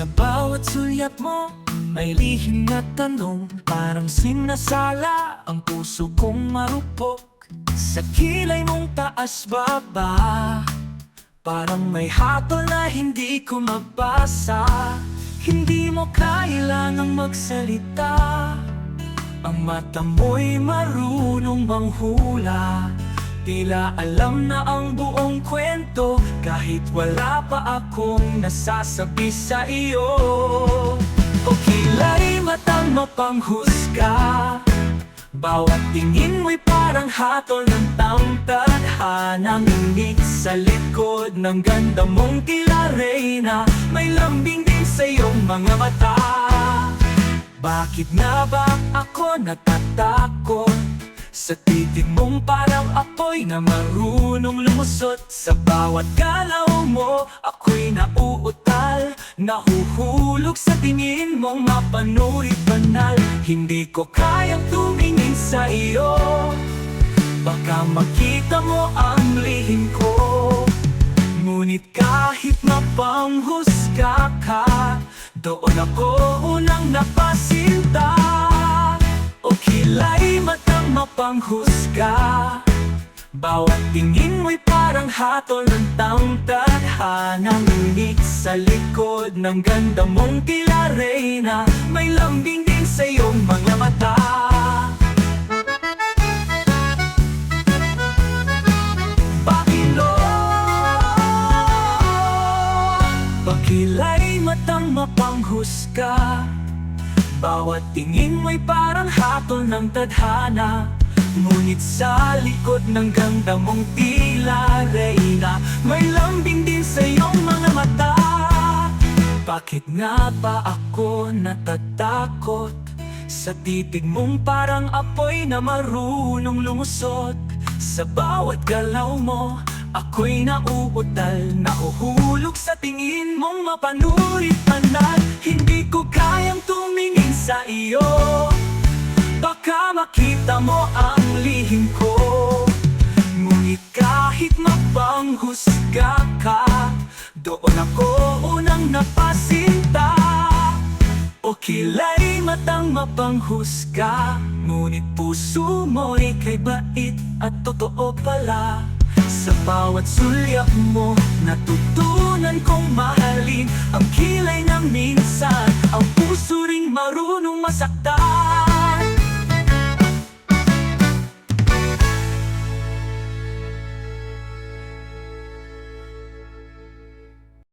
Sa bawat sulyap mo May lihim na tanong. Parang sinasala Ang puso kong marupok. Sa kilay mong taas baba. Parang may hatol na hindi ko mabasa. Hindi mo kailangang magsalita. Ang mata mo'y marunong manghula Tila alam na ang buong kwento Kahit wala pa akong nasasabi sa iyo. O kila'y matang mapanghusga bawat tingin mo'y parang hatol ng taong tadhanang ingit sa likod ng ganda mong tila reyna May lambing din sa iyong mga mata. Bakit na ba ako natatakot? Sa titig mong parang apoy na marunong lumusot Sa bawat galaw mo, ako'y nauutal. Nahuhulog sa tingin mong mapanurit banal. Hindi ko kayang tumingin sa iyo. Baka makita mo ang lihim ko. Ngunit kahit mapanghusga ka Doon ako unang napasinta. O kila'y matang mapanghusga. Bawat tingin mo'y parang hatol ng taong tadhanang Unik sa likod ng ganda mong tila reyna May lambing din sa iyong mga mata. Pakilay matang mapanghusga Bawat tingin mo'y parang hatol ng tadhana. Ngunit sa likod ng ganda mong tila reyna May lambing din sa iyong mga mata. Bakit nga ba ako natatakot? Sa titig mong parang apoy na marunong lumusot. Sa bawat galaw mo Ako'y nauutal Nahuhulog sa tingin mong mapanurit panal sa iyo. Baka makita mo ang lihim ko. Ngunit kahit mapanghusga ka Doon ako unang napasinta. O kila'y matang mapanghusga Ngunit puso mo'y kay bait at totoo pala. Sa bawat sulyap mo Natutunan marunong masaktan.